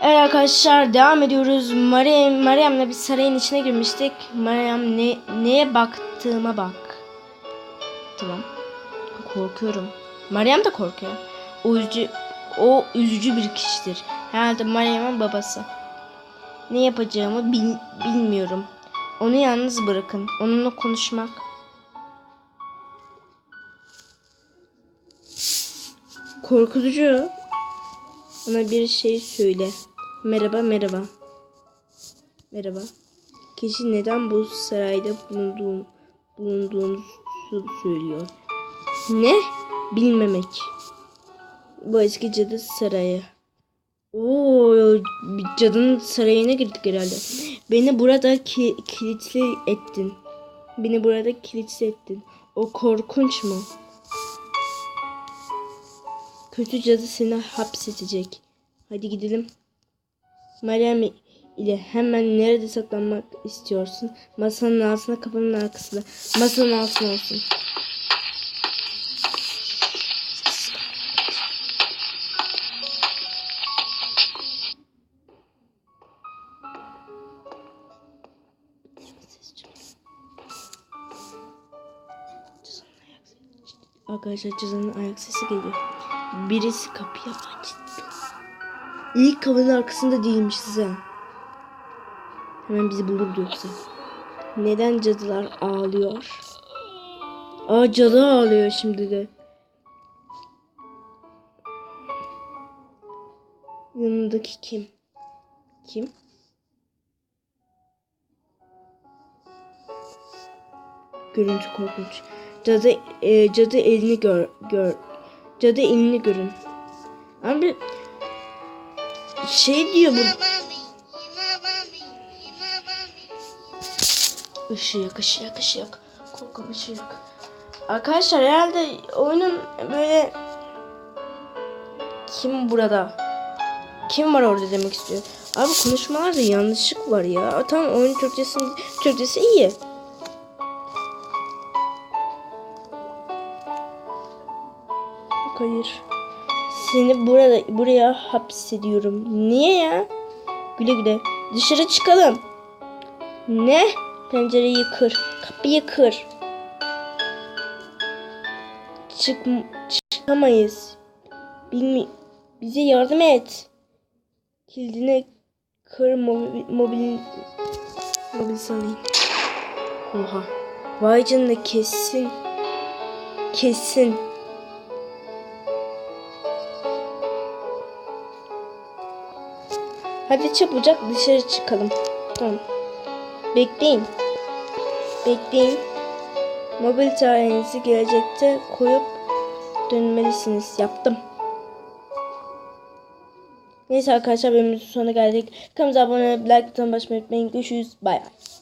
Evet arkadaşlar devam ediyoruz. Meryem, Meryem'le bir sarayın içine girmiştik. Meryem ne neye baktığıma bak. Tamam. Korkuyorum. Meryem de korkuyor. O üzücü, o üzücü bir kişidir. Herhalde Meryem'in babası. Ne yapacağımı bil- bilmiyorum. Onu yalnız bırakın. Onunla konuşmak. Korkutucu. Ona bir şey söyle. Merhaba, merhaba. Merhaba. Kişi neden bu sarayda bulunduğum, bulunduğunu söylüyor. Ne? Bilmemek. Bu eski cadı sarayı. Oo, cadının sarayına girdik herhalde. Beni burada ki, kilitli ettin. Beni burada kilitli ettin. O korkunç mu? Kötü cadı seni hapsedecek. Hadi gidelim. Meryem ile hemen nerede saklanmak istiyorsun? Masanın altına, kapının arkasında. Masanın altına olsun. Arkadaşlar cızanın ayak sesi geliyor. Birisi kapıyı açtı. İlk kapının arkasında değilmiş size. Hemen bizi bulur yoksa. Neden cadılar ağlıyor? Aa cadı ağlıyor şimdi de. Yanındaki kim? Kim? Görüntü korkunç. Cadı, e, cadı elini gör, gör. Cadı elini görün. Abi şey diyor bu. Yok, ışığı yok. Korkum ışığı yok. Arkadaşlar herhalde oyunun böyle kim burada? Kim var orada demek istiyor. Abi konuşmalarda yanlışlık var ya. Tamam oyun Türkçesi, Türkçesi iyi. Hayır. Seni burada buraya hapsediyorum. Niye ya? Güle güle. Dışarı çıkalım. Ne? Pencereyi kır. Kapıyı kır. Çık çıkamayız. Bilmi bize yardım et. Kilidini kır mobil mobil mobil sanayım. Oha. Vay canına kesin. Kesin. Hadi çabucak dışarı çıkalım. Tamam. Bekleyin. Bekleyin. Mobil tarihinizi gelecekte koyup dönmelisiniz. Yaptım. Neyse arkadaşlar bölümümüzün sonuna geldik. Kanalımıza abone olmayı, like butonuna basmayı unutmayın. Görüşürüz. Bay bay.